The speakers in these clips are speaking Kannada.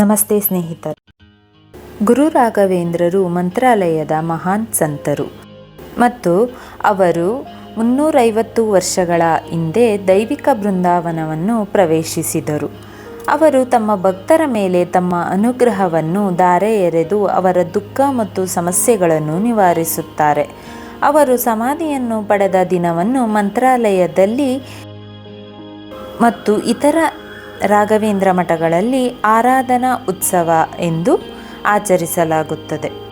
ನಮಸ್ತೆ ಸ್ನೇಹಿತರು. ಗುರು ರಾಘವೇಂದ್ರರು ಮಂತ್ರಾಲಯದ ಮಹಾನ್ ಸಂತರು. ಮತ್ತು ಅವರು ಮುನ್ನೂರೈವತ್ತು ವರ್ಷಗಳ ಹಿಂದೆ ದೈವಿಕ ಬೃಂದಾವನವನ್ನು ಪ್ರವೇಶಿಸಿದರು. ಅವರು ತಮ್ಮ ಭಕ್ತರ ಮೇಲೆ ತಮ್ಮ ಅನುಗ್ರಹವನ್ನು ಧಾರೆ ಎರೆದು ಅವರ ದುಃಖ ಮತ್ತು ಸಮಸ್ಯೆಗಳನ್ನು ನಿವಾರಿಸುತ್ತಾರೆ. ಅವರು ಸಮಾಧಿಯನ್ನು ಪಡೆದ ದಿನವನ್ನು ಮಂತ್ರಾಲಯದಲ್ಲಿ ಮತ್ತು ಇತರ ರಾಘವೇಂದ್ರ ಮಠಗಳಲ್ಲಿ ಆರಾಧನಾ ಉತ್ಸವ ಎಂದು ಆಚರಿಸಲಾಗುತ್ತದೆ.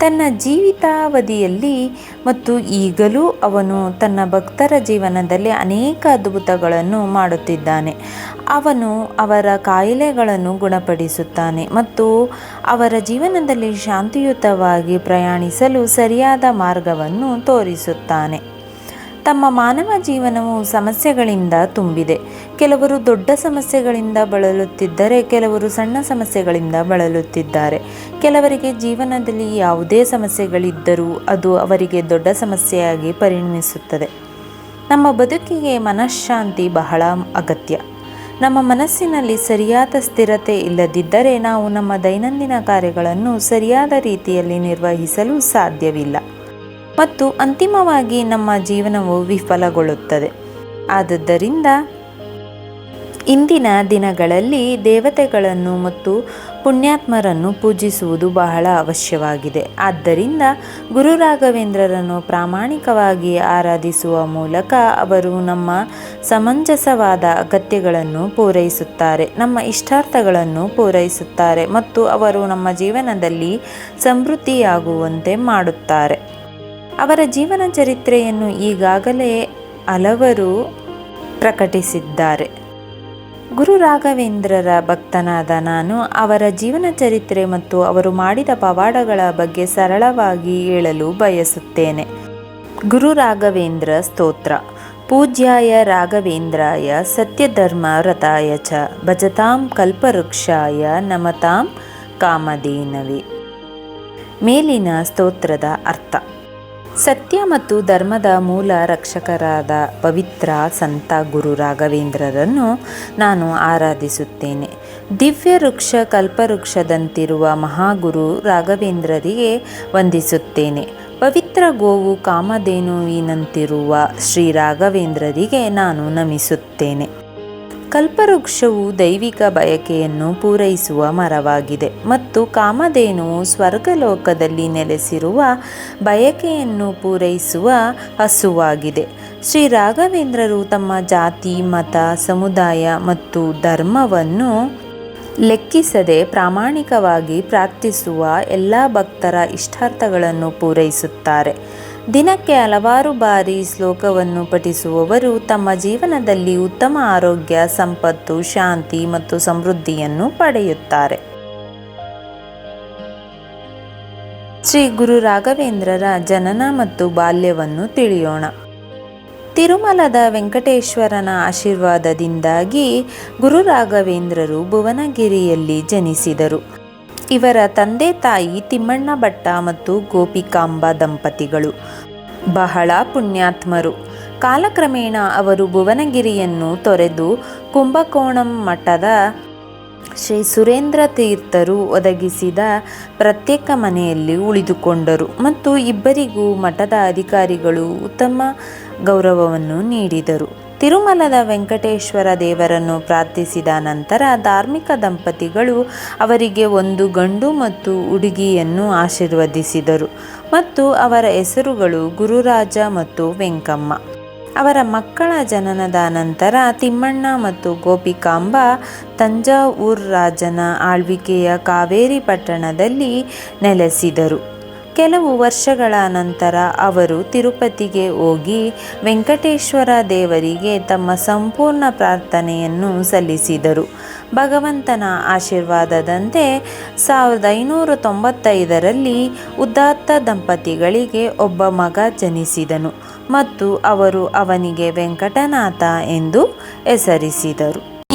ತನ್ನ ಜೀವಿತಾವಧಿಯಲ್ಲಿ ಮತ್ತು ಈಗಲೂ ಅವನು ತನ್ನ ಭಕ್ತರ ಜೀವನದಲ್ಲಿ ಅನೇಕ ಅದ್ಭುತಗಳನ್ನು ಮಾಡುತ್ತಿದ್ದಾನೆ. ಅವನು ಅವರ ಕಾಯಿಲೆಗಳನ್ನು ಗುಣಪಡಿಸುತ್ತಾನೆ ಮತ್ತು ಅವರ ಜೀವನದಲ್ಲಿ ಶಾಂತಿಯುತವಾಗಿ ಪ್ರಯಾಣಿಸಲು ಸರಿಯಾದ ಮಾರ್ಗವನ್ನು ತೋರಿಸುತ್ತಾನೆ. ತಮ್ಮ ಮಾನವ ಜೀವನವು ಸಮಸ್ಯೆಗಳಿಂದ ತುಂಬಿದೆ. ಕೆಲವರು ದೊಡ್ಡ ಸಮಸ್ಯೆಗಳಿಂದ ಬಳಲುತ್ತಿದ್ದರೆ ಕೆಲವರು ಸಣ್ಣ ಸಮಸ್ಯೆಗಳಿಂದ ಬಳಲುತ್ತಿದ್ದಾರೆ. ಕೆಲವರಿಗೆ ಜೀವನದಲ್ಲಿ ಯಾವುದೇ ಸಮಸ್ಯೆಗಳಿದ್ದರೂ ಅದು ಅವರಿಗೆ ದೊಡ್ಡ ಸಮಸ್ಯೆಯಾಗಿ ಪರಿಣಮಿಸುತ್ತದೆ. ನಮ್ಮ ಬದುಕಿಗೆ ಮನಃಶಾಂತಿ ಬಹಳ ಅಗತ್ಯ. ನಮ್ಮ ಮನಸ್ಸಿನಲ್ಲಿ ಸರಿಯಾದ ಸ್ಥಿರತೆ ಇಲ್ಲದಿದ್ದರೆ ನಾವು ನಮ್ಮ ದೈನಂದಿನ ಕಾರ್ಯಗಳನ್ನು ಸರಿಯಾದ ರೀತಿಯಲ್ಲಿ ನಿರ್ವಹಿಸಲು ಸಾಧ್ಯವಿಲ್ಲ. ಮತ್ತು ಅಂತಿಮವಾಗಿ ನಮ್ಮ ಜೀವನವು ವಿಫಲಗೊಳ್ಳುತ್ತದೆ. ಆದದ್ದರಿಂದ ಇಂದಿನ ದಿನಗಳಲ್ಲಿ ದೇವತೆಗಳನ್ನು ಮತ್ತು ಪುಣ್ಯಾತ್ಮರನ್ನು ಪೂಜಿಸುವುದು ಬಹಳ ಅವಶ್ಯವಾಗಿದೆ. ಆದ್ದರಿಂದ ಗುರು ರಾಘವೇಂದ್ರರನ್ನು ಪ್ರಾಮಾಣಿಕವಾಗಿ ಆರಾಧಿಸುವ ಮೂಲಕ ಅವರು ನಮ್ಮ ಸಮಂಜಸವಾದ ಅಗತ್ಯಗಳನ್ನು ಪೂರೈಸುತ್ತಾರೆ, ನಮ್ಮ ಇಷ್ಟಾರ್ಥಗಳನ್ನು ಪೂರೈಸುತ್ತಾರೆ ಮತ್ತು ಅವರು ನಮ್ಮ ಜೀವನದಲ್ಲಿ ಸಮೃದ್ಧಿಯಾಗುವಂತೆ ಮಾಡುತ್ತಾರೆ. ಅವರ ಜೀವನ ಚರಿತ್ರೆಯನ್ನು ಈಗಾಗಲೇ ಹಲವರು ಪ್ರಕಟಿಸಿದ್ದಾರೆ. ಗುರು ರಾಘವೇಂದ್ರರ ಭಕ್ತನಾದ ನಾನು ಅವರ ಜೀವನ ಚರಿತ್ರೆ ಮತ್ತು ಅವರು ಮಾಡಿದ ಪವಾಡಗಳ ಬಗ್ಗೆ ಸರಳವಾಗಿ ಹೇಳಲು ಬಯಸುತ್ತೇನೆ. ಗುರು ರಾಘವೇಂದ್ರ ಸ್ತೋತ್ರ. ಪೂಜ್ಯಾಯ ರಾಘವೇಂದ್ರಾಯ ಸತ್ಯಧರ್ಮ ವ್ರತಾಯ ಚ ಭಜತಾಂ ಕಲ್ಪವೃಕ್ಷಾಯ ನಮತಾಂ ಕಾಮಧೇನವೇ. ಮೇಲಿನ ಸ್ತೋತ್ರದ ಅರ್ಥ. ಸತ್ಯ ಮತ್ತು ಧರ್ಮದ ಮೂಲ ರಕ್ಷಕರಾದ ಪವಿತ್ರ ಸಂತ ಗುರು ರಾಘವೇಂದ್ರರನ್ನು ನಾನು ಆರಾಧಿಸುತ್ತೇನೆ. ದಿವ್ಯ ವೃಕ್ಷ ಕಲ್ಪವೃಕ್ಷದಂತಿರುವ ಮಹಾಗುರು ರಾಘವೇಂದ್ರರಿಗೆ ವಂದಿಸುತ್ತೇನೆ. ಪವಿತ್ರ ಗೋವು ಕಾಮಧೇನುವಿನಂತಿರುವ ಶ್ರೀ ರಾಘವೇಂದ್ರರಿಗೆ ನಾನು ನಮಿಸುತ್ತೇನೆ. ಕಲ್ಪವೃಕ್ಷವು ದೈವಿಕ ಬಯಕೆಯನ್ನು ಪೂರೈಸುವ ಮರವಾಗಿದೆ ಮತ್ತು ಕಾಮಧೇನುವು ಸ್ವರ್ಗಲೋಕದಲ್ಲಿ ನೆಲೆಸಿರುವ ಬಯಕೆಯನ್ನು ಪೂರೈಸುವ ಹಸುವಾಗಿದೆ. ಶ್ರೀ ರಾಘವೇಂದ್ರರು ತಮ್ಮ ಜಾತಿ, ಮತ, ಸಮುದಾಯ ಮತ್ತು ಧರ್ಮವನ್ನು ಲೆಕ್ಕಿಸದೆ ಪ್ರಾಮಾಣಿಕವಾಗಿ ಪ್ರಾರ್ಥಿಸುವ ಎಲ್ಲ ಭಕ್ತರ ಇಷ್ಟಾರ್ಥಗಳನ್ನು ಪೂರೈಸುತ್ತಾರೆ. ದಿನಕ್ಕೆ ಹಲವಾರು ಬಾರಿ ಶ್ಲೋಕವನ್ನು ಪಠಿಸುವವರು ತಮ್ಮ ಜೀವನದಲ್ಲಿ ಉತ್ತಮ ಆರೋಗ್ಯ, ಸಂಪತ್ತು, ಶಾಂತಿ ಮತ್ತು ಸಮೃದ್ಧಿಯನ್ನು ಪಡೆಯುತ್ತಾರೆ. ಶ್ರೀ ಗುರು ರಾಘವೇಂದ್ರರ ಜನನ ಮತ್ತು ಬಾಲ್ಯವನ್ನು ತಿಳಿಯೋಣ. ತಿರುಮಲದ ವೆಂಕಟೇಶ್ವರನ ಆಶೀರ್ವಾದದಿಂದಾಗಿ ಗುರು ರಾಘವೇಂದ್ರರು ಭುವನಗಿರಿಯಲ್ಲಿ ಜನಿಸಿದರು. ಇವರ ತಂದೆ ತಾಯಿ ತಿಮ್ಮಣ್ಣ ಭಟ್ಟ ಮತ್ತು ಗೋಪಿಕಾಂಬ ದಂಪತಿಗಳು. ಬಹಳ ಪುಣ್ಯಾತ್ಮರು. ಕಾಲಕ್ರಮೇಣ ಅವರು ಭುವನಗಿರಿಯನ್ನು ತೊರೆದು ಕುಂಭಕೋಣಂ ಮಠದ ಶ್ರೀ ಸುರೇಂದ್ರ ತೀರ್ಥರು ಒದಗಿಸಿದ ಪ್ರತ್ಯೇಕ ಮನೆಯಲ್ಲಿ ಉಳಿದುಕೊಂಡರು ಮತ್ತು ಇಬ್ಬರಿಗೂ ಮಠದ ಅಧಿಕಾರಿಗಳು ಉತ್ತಮ ಗೌರವವನ್ನು ನೀಡಿದರು. ತಿರುಮಲದ ವೆಂಕಟೇಶ್ವರ ದೇವರನ್ನು ಪ್ರಾರ್ಥಿಸಿದ ನಂತರ ಧಾರ್ಮಿಕ ದಂಪತಿಗಳು ಅವರಿಗೆ ಒಂದು ಗಂಡು ಮತ್ತು ಹುಡುಗಿಯನ್ನು ಆಶೀರ್ವದಿಸಿದರು ಮತ್ತು ಅವರ ಹೆಸರುಗಳು ಗುರುರಾಜ ಮತ್ತು ವೆಂಕಮ್ಮ. ಅವರ ಮಕ್ಕಳ ಜನನದ ನಂತರ ತಿಮ್ಮಣ್ಣ ಮತ್ತು ಗೋಪಿಕಾಂಬ ತಂಜಾವೂರ್ ರಾಜನ ಆಳ್ವಿಕೆಯ ಕಾವೇರಿ ಪಟ್ಟಣದಲ್ಲಿ ನೆಲೆಸಿದರು. ಕೆಲವು ವರ್ಷಗಳ ನಂತರ ಅವರು ತಿರುಪತಿಗೆ ಹೋಗಿ ವೆಂಕಟೇಶ್ವರ ದೇವರಿಗೆ ತಮ್ಮ ಸಂಪೂರ್ಣ ಪ್ರಾರ್ಥನೆಯನ್ನು ಸಲ್ಲಿಸಿದರು. ಭಗವಂತನ ಆಶೀರ್ವಾದದಂತೆ ಸಾವಿರದ ಐನೂರ ತೊಂಬತ್ತೈದರಲ್ಲಿ ಉದಾತ್ತ ದಂಪತಿಗಳಿಗೆ ಒಬ್ಬ ಮಗ ಜನಿಸಿದನು ಮತ್ತು ಅವರು ಅವನಿಗೆ ವೆಂಕಟನಾಥ ಎಂದು ಹೆಸರಿಸಿದರು.